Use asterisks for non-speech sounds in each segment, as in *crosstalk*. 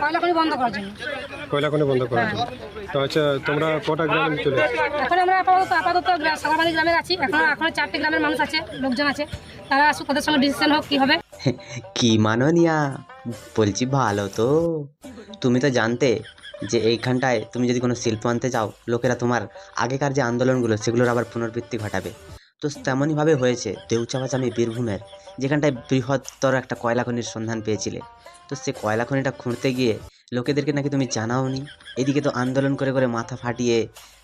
কয়লা খনি বন্ধ করার জন্য। কয়লা বন্ধ করার জন্য। তো আচ্ছা তোমরা কটা গ্রামে চলে এখন আমরা আপাতত আপাতত গ্রা- গ্রামে আছি। এখন এখন চারটে গ্রামের মানুষ আছে লোকজন আছে। তারা আসুক তাদের সঙ্গে ডিসিশন হোক কী হবে। কি মাননিয়া? বলছি ভালো তো। তুমি তো জানতে যে এইখানটায় তুমি যদি কোনো শিল্প আনতে চাও লোকেরা তোমার আগেকার যে আন্দোলনগুলো সেগুলোর আবার পুনরাবৃত্তি ঘটাবে। তো তেমনইভাবে হয়েছে। দেউচাপাচামি বীরভূমের, যেখানটায় বৃহত্তর একটা কয়লা খনির সন্ধান পেয়েছিলে। তো সে কয়লা খনিটা খুঁড়তে গিয়ে লোকেদেরকে নাকি তুমি জানাওনি? এদিকে তো আন্দোলন করে করে মাথা ফাটিয়ে,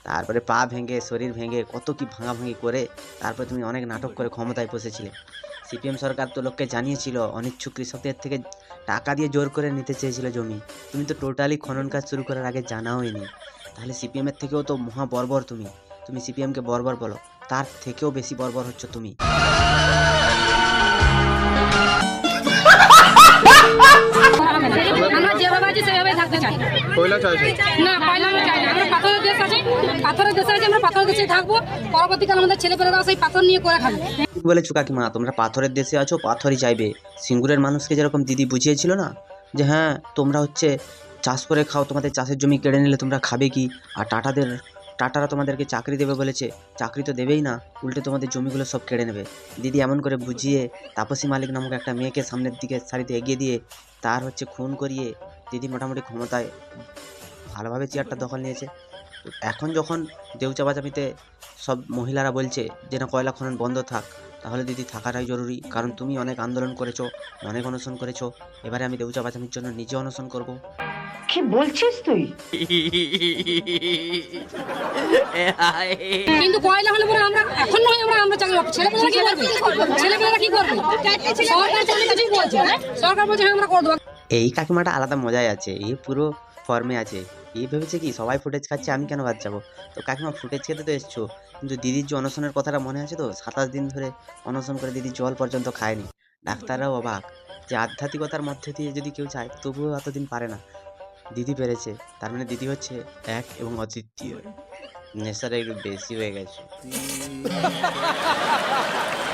তারপরে পা ভেঙে, শরীর ভেঙে, কত কি ভাঙাভাঙি করে, তারপরে তুমি অনেক নাটক করে ক্ষমতায় বসেছিলে সিপিএম সরকার তো লোককে জানিয়েছিল, অনিচ্ছুক কৃষকদের থেকে টাকা দিয়ে জোর করে নিতে চেয়েছিল জমি। তুমি তো টোটালি খনন কাজ শুরু করার আগে জানাওই নি তাহলে সিপিএমের থেকেও তো মহা বর্বর তুমি। তুমি সিপিএমকে বর্বর বলো তার থেকেও বেশি বর্বর হচ্ছে তুমি। না। আমরা পাথরের দেশ আছে পাথরের দেশে আছে আমরা পাথরের দেশে থাকব। পরবর্তীকালে আমাদের ছেলেপেলেরাও সেই পাথর নিয়ে করে খাবে। ঠিক বলেছ কাকিমা তোমরা পাথরের দেশে আছো পাথরই চাইবে। সিঙ্গুরের মানুষকে যেরকম দিদি বুঝিয়েছিল না যে হ্যাঁ তোমরা হচ্ছে চাষ করে খাও তোমাদের চাষের জমি কেড়ে নিলে তোমরা খাবে কি? আর টাটাদের টাটারা তোমাদেরকে চাকরি দেবে বলেছে, চাকরি তো দেবেই না, উল্টে তোমাদের জমিগুলো সব কেড়ে নেবে। দিদি এমন করে বুঝিয়ে তাপসী মালিক নামক একটা মেয়েকে সামনের দিকে সারিতে এগিয়ে দিয়ে তার হচ্ছে খুন করিয়ে দিদি মোটামুটি ক্ষমতায় ভালোভাবে চেয়ারটা দখল নিয়েছে। এখন যখন দেউচাবাজামিতে সব মহিলারা বলছে যে, না, কয়লা খনন বন্ধ থাক তাহলে দিদি থাকাটাই জরুরি। কারণ তুমি অনেক আন্দোলন করেছ অনেক অনশন করেছ। এবারে আমি দেউচা বাঁচানোর জন্য নিজে অনশন করব। কি বলছিস তুই? কিন্তু কয়লা হলে পরে আমরা এখন নয় আমরা আমরা চাকরি পাবো ছেলেপেলেরা কি করবে? ছেলেপেলেরা কি করবে? সরকার চাকরি কিছুই বলছে সরকার বলছে হ্যাঁ আমরা করে দেবো এই কাকিমাটা আলাদা মজায় আছে এই পুরো ফর্মে আছে। এই ভেবেছে কি, সবাই ফুটেজ খাচ্ছে, আমি কেন বাদ যাব? তো কাকিমা ফুটেজ খেতে তো এসছো, কিন্তু দিদির যে অনশনের কথাটা মনে আছে তো? সাতাশ দিন ধরে অনশন করে দিদি জল পর্যন্ত খায়নি। ডাক্তাররাও অবাক যে আধ্যাত্মিকতার মধ্যে দিয়ে যদি কেউ চায়, তবুও এতদিন পারে না। দিদি পেরেছে, তার মানে দিদি হচ্ছে এক এবং অদ্বিতীয়। নেশাটা একটু বেশি হয়ে গেছে। *laughs*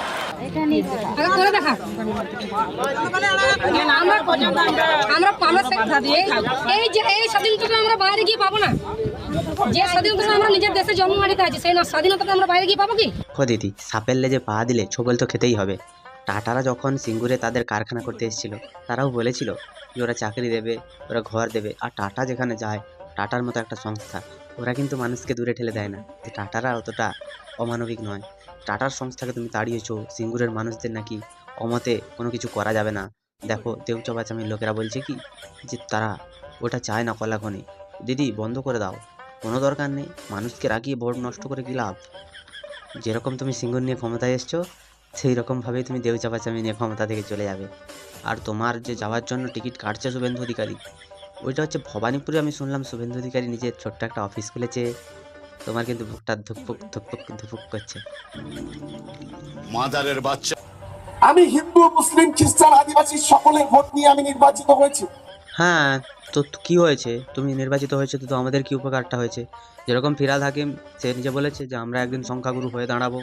দিদি সাপের লেজে পা দিলে তো খেতেই হবে। টাটারা যখন সিঙ্গুরে তাদের কারখানা করতে এসেছিল, তারাও বলেছিল যে ওরা চাকরি দেবে, ওরা ঘর দেবে। আর টাটা যেখানে যায়, টাটার মতো একটা সংস্থা, ওরা কিন্তু মানুষকে দূরে ঠেলে দেয় না। যে টাটারা অতটা অমানবিক নয়। টাটার সংস্থাকে তুমি তাড়িয়েছো, সিঙ্গুরের মানুষদের নাকি অমতে কোনো কিছু করা যাবে না। দেখো দেউচবাচামির লোকেরা বলছে কি, যে তারা ওটা চায় না কলাখনি। দিদি, বন্ধ করে দাও। কোনো দরকার নেই, মানুষকে রাগিয়ে ভোট নষ্ট করে কি লাভ? যেরকম তুমি সিঙ্গুর নিয়ে ক্ষমতায় এসছো, সেই রকমভাবেই তুমি দেউ চাপাচামি নিয়ে ক্ষমতা থেকে চলে যাবে। আর তোমার যে যাওয়ার জন্য টিকিট কাটছে শুভেন্দু অধিকারী, ওইটা হচ্ছে ভবানীপুরে আমি শুনলাম শুভেন্দু অধিকারী নিজের ছোট্ট একটা অফিস খুলেছে। তোমার কিন্তু বুকটা ধুকপুক ধুকপুক ধুপুক করছে। মাদারের বাচ্চা। আমি হিন্দু মুসলিম খ্রিস্টান আদিবাসী সকলের ভোট নিয়ে আমি নির্বাচিত হয়েছি। হ্যাঁ তো কি হয়েছে? তুমি নির্বাচিত হয়েছে তো আমাদের কি উপকারটা হয়েছে? যেরকম ফিরাদ হাকিম সে নিজে বলেছে যে আমরা একদিন সংখ্যাগুরু হয়ে দাঁড়াবো।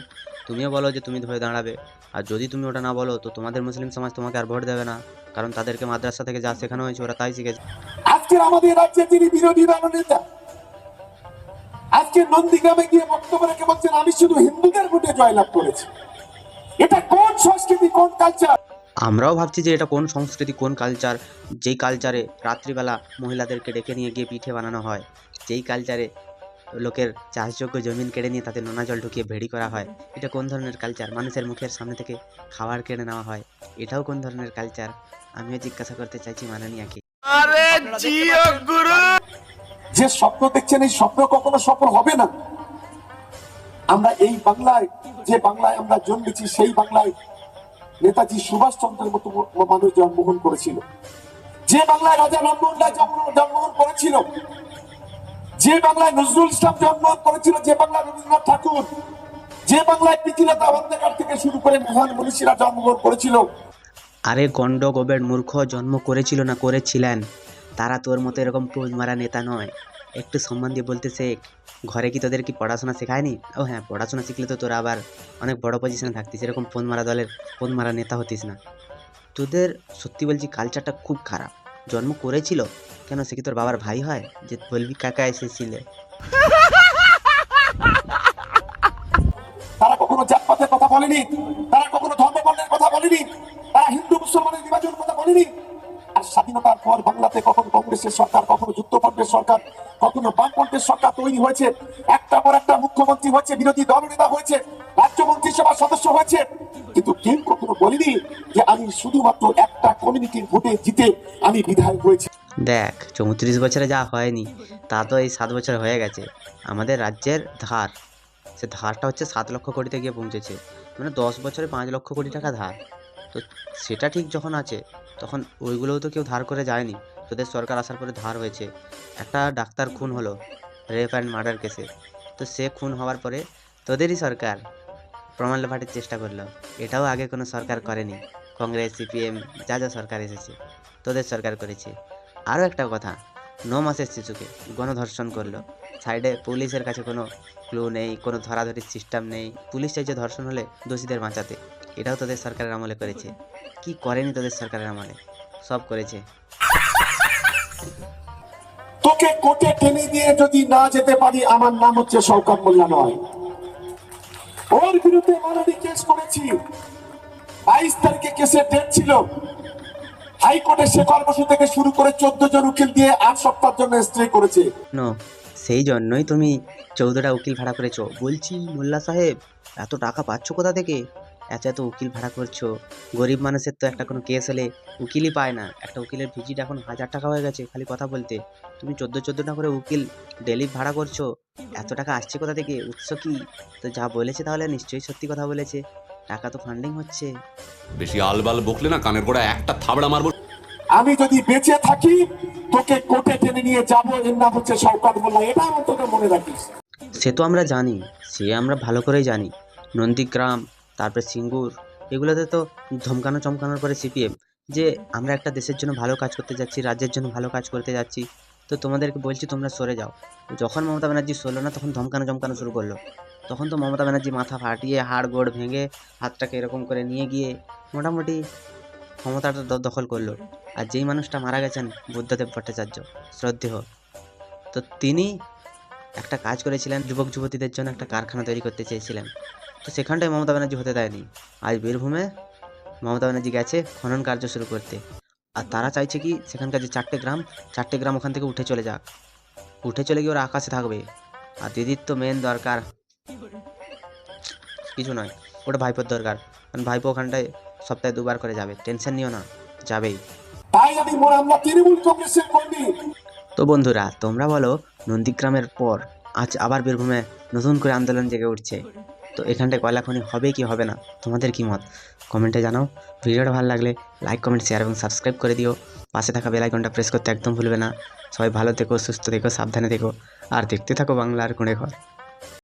তুমিও বলো যে তুমি হয়ে দাঁড়াবে। আর যদি তুমি ওটা না বলো তো তোমাদের মুসলিম সমাজ তোমাকে আর ভোট দেবে না। কারণ তাদেরকে মাদ্রাসা থেকে যা শেখানো হয়েছে ওরা তাই শিখেছে। আজকের আমাদের রাজ্যে যিনি বিরোধী দলনেতা আজকে নন্দীগ্রামে গিয়ে বক্তব্য রেখে বলছেন আমি শুধু হিন্দুদের ভোটে জয়লাভ করেছি। এটা কোন সংস্কৃতি কোন কালচার আমরাও ভাবছি যে এটা কোন সংস্কৃতি কোন কালচার যেই কালচারে রাত্রিবেলা মহিলাদেরকে ডেকে নিয়ে গিয়ে পিঠে বানানো হয় যেই কালচারে লোকের চাষযোগ্য জমিন কেড়ে নিয়ে তাতে নোনা জল ঢুকিয়ে ভেড়ি করা হয় এটা কোন ধরনের কালচার মানুষের মুখের সামনে থেকে খাবার কেড়ে নেওয়া হয় এটাও কোন ধরনের কালচার আমিও জিজ্ঞাসা করতে চাইছি মাননীয়াকে। যে স্বপ্ন দেখছেন, এই স্বপ্ন কখনো সফল হবে না। আমরা এই বাংলায়, যে বাংলায় আমরা জন্মেছি, সেই বাংলায় নেতাজি সুভাষ চন্দ্রের মতো মানুষ জন্মগ্রহণ করেছিল। যে বাংলায় রাজা রামমোহন রায় জন্মগ্রহণ করেছিল, যে বাংলায় নজরুল ইসলাম জন্মগ্রহণ করেছিল, যে বাংলায় রবীন্দ্রনাথ ঠাকুর, যে বাংলায় প্রীতিলতা বন্দেকার থেকে শুরু করে মহান মনীষীরা জন্মগ্রহণ করেছিল। আরে গন্ড গোবের মূর্খ জন্ম করেছিল না করেছিলেন? তারা তোর মতো এরকম পোজ মারা নেতা নয়। একটু সম্মান দিয়ে বলতে শেখ ঘরে কি তোদের কি পড়াশোনা শেখায়নি? ও হ্যাঁ পড়াশোনা শিখলে তো তোরা আবার অনেক বড় পজিশনে থাকতিস। এরকম ফোন মারা দলের ফোন মারা নেতা হতিস না। তোদের, সত্যি বলছি কালচারটা খুব খারাপ। জন্ম করেছিল? কেন সে কি তোর বাবার ভাই হয়? যে বলবি কাকা এসেছিলে। তারা কখনো জাতপাতের কথা বলেনি? তারা কখনো কথা বলেনি? তারা হিন্দু, মুসলমানের কথা বলেনি? স্বাধীনতার পর বাংলাতে কখনো কংগ্রেসের সরকার, কখনো যুক্তফ্রন্টের সরকার, কখনো বামফ্রন্টের সরকার তৈরি হয়েছে। একটা পর একটা মুখ্যমন্ত্রী হয়েছে, বিরোধী দলনেতা হয়েছে রাজ্য মন্ত্রিসভার সদস্য হয়েছে। কিন্তু কেউ কখনো বলেনি যে আমি শুধুমাত্র একটা কমিউনিটির ভোটে জিতে আমি বিধায়ক হয়েছি। দেখ, চৌত্রিশ বছরে যা হয়নি, তা তো এই সাত বছর হয়ে গেছে। আমাদের রাজ্যের ধার, সে ধারটা হচ্ছে সাত লক্ষ কোটিতে গিয়ে পৌঁছেছে। মানে দশ বছরে পাঁচ লক্ষ কোটি টাকা ধার। তো সেটা ঠিক যখন আছে তখন ওইগুলোও তো কেউ ধার করে যায়নি। তোদের সরকার আসার পরে ধার হয়েছে। একটা ডাক্তার খুন হলো, রেপ অ্যান্ড মার্ডার কেসে। তো সে খুন হওয়ার পরে তোদেরই সরকার প্রমাণ লোপাটের চেষ্টা করল। এটাও আগে কোনো সরকার করেনি। কংগ্রেস, সিপিএম, যা যা সরকার এসেছে, তোদের সরকার করেছে। আরও একটা কথা, ন মাসের শিশুকে গণধর্ষণ করল। সাইডে পুলিশের কাছে কোনো ক্লু নেই, কোনো ধরাধরির সিস্টেম নেই। পুলিশ চাইছে ধর্ষণ হলে দোষীদের বাঁচাতে। এটাও তোদের সরকারের আমলে করেছে। কি করেনি তোদের সরকারের আমলে? সব করেছে। তোকে কোর্টে টেনে দিয়ে যদি না যেতে পারি আমার নাম হচ্ছে শওকত মোল্লা নয়। ওর বিরুদ্ধে মানহানি কেস করেছি। বাইশ তারিখে কেসের ডেট ছিল। হাইকোর্টে সে কর্মসূচি থেকে শুরু করে চোদ্দ জন উকিল দিয়ে আট সপ্তাহের জন্য স্টে করেছে। নো সেই জন্যই তুমি চৌদ্দটা উকিল ভাড়া করেছ। বলছি মোল্লা সাহেব এত টাকা পাচ্ছ কোথা থেকে? এত এত উকিল ভাড়া করছ। গরিব মানুষের তো একটা কোনো কেস হলে উকিলই পায় না। একটা উকিলের ভিজিট এখন হাজার টাকা হয়ে গেছে খালি কথা বলতে। তুমি চোদ্দ চোদ্দোটা করে উকিল ডেলি ভাড়া করছ? এত টাকা আসছে কোথা থেকে? উৎস কি? তো যা বলেছে তাহলে নিশ্চয়ই সত্যি কথা বলেছে। টাকা তো ফান্ডিং হচ্ছে। বেশি আলবাল বকলে না কানের গোড়া একটা থাবড়া মারবো। আমি যদি বেঁচে থাকি তোকে কোর্টে টেনে নিয়ে যাব এর নাম হচ্ছে শওকত মোল্লা। এটা অন্তত মনে রাখিস। সে তো আমরা জানি সে আমরা ভালো করেই জানি। নন্দীগ্রাম তারপরে সিঙ্গুর। এগুলোতে তো ধমকানো চমকানোর পরে সিপিএম, যে আমরা একটা দেশের জন্য ভালো কাজ করতে যাচ্ছি, রাজ্যের জন্য ভালো কাজ করতে যাচ্ছি। তো তোমাদেরকে বলছি তোমরা সরে যাও। যখন মমতা ব্যানার্জি সরলো না, তখন ধমকানো চমকানো শুরু করল। তখন তো মমতা ব্যানার্জি মাথা ফাটিয়ে, হাড় গোড় ভেঙে, হাতটাকে এরকম করে নিয়ে গিয়ে মোটামুটি ক্ষমতাটা দখল করল। আর যেই মানুষটা মারা গেছেন বুদ্ধদেব ভট্টাচার্য, শ্রদ্ধেয়। তো তিনি একটা কাজ করেছিলেন যুবক যুবতীদের জন্য একটা কারখানা তৈরি করতে চেয়েছিলেন। তো সেখানটায় মমতা ব্যানার্জি হতে দেয়নি। আজ বীরভূমে মমতা ব্যানার্জি গেছে খনন কার্য শুরু করতে। আর তারা চাইছে কি সেখানকার যে চারটে গ্রাম চারটে গ্রাম ওখান থেকে উঠে চলে যাক। উঠে চলে গিয়ে ওরা আকাশে থাকবে। আর দিদির তো মেন দরকার। কিছু নয় ওটা ভাইপোর দরকার। কারণ ভাইপো ওখানটায় সপ্তাহে দুবার করে যাবে। টেনশন নিও না যাবেই। তাই আমি আমরা তৃণমূল কংগ্রেসের কর্মী। তো বন্ধুরা তোমরা বলো নন্দীগ্রামের পর আজ আবার বীরভূমে নতুন করে আন্দোলন জেগে উঠছে। তো এখানটায় কয়লা খনি হবে কি হবে না? তোমাদের কি মত? কমেন্টে জানাও। ভিডিওটা ভালো লাগলে লাইক কমেন্ট শেয়ার এবং সাবস্ক্রাইব করে দিও। পাশে থাকা বেলাইকনটা প্রেস করতে একদম ভুলবে না। সবাই ভালো থেকো, সুস্থ থেকো, সাবধানে থেকো। আর দেখতে থাকো বাংলার কোণে ঘর।